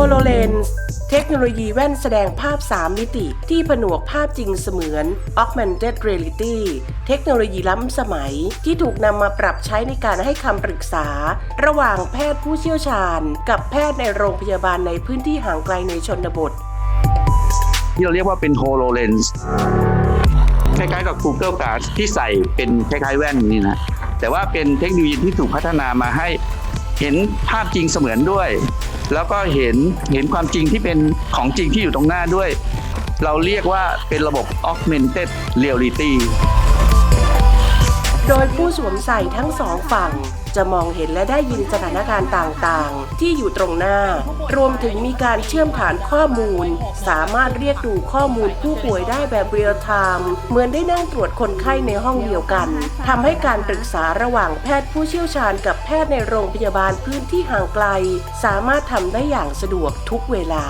HoloLens เทคโนโลยีแว่นแสดงภาพ 3 มิติ ที่ผนวกภาพจริงเสมือน Augmented Reality เทคโนโลยีล้ำสมัย ที่ถูกนำมาปรับใช้ในการให้คำปรึกษา ระหว่างแพทย์ผู้เชี่ยวชาญ กับแพทย์ในโรงพยาบาลในพื้นที่ห่างไกลในชนบท ที่เราเรียกว่าเป็น HoloLens คล้ายๆกับ Google Glass ที่ใส่เป็นคล้ายๆแว่นนี่นะแต่ว่าเป็นเทคโนโลยีที่ถูกพัฒนามาให้ เห็นภาพจริงเสมือนด้วย แล้วก็เห็นเห็นความจริงที่เป็นของจริงที่อยู่ตรงหน้าด้วย เราเรียกว่าเป็นระบบ Augmented Reality โดยผู้สวมใส่ทั้งสองฝั่ง จะมองเห็นและได้ยินสถานการณ์ต่างๆ ที่อยู่ตรงหน้า รวมถึงมีการเชื่อมฐานข้อมูล สามารถเรียกดูข้อมูลผู้ป่วยได้แบบเรียลไทม์เหมือนได้นั่งตรวจคนไข้ในห้องเดียวกันทำให้การปรึกษาระหว่างแพทย์ผู้เชี่ยวชาญกับแพทย์ในโรงพยาบาลพื้นที่ห่างไกล สามารถทำได้อย่างสะดวกทุกเวลา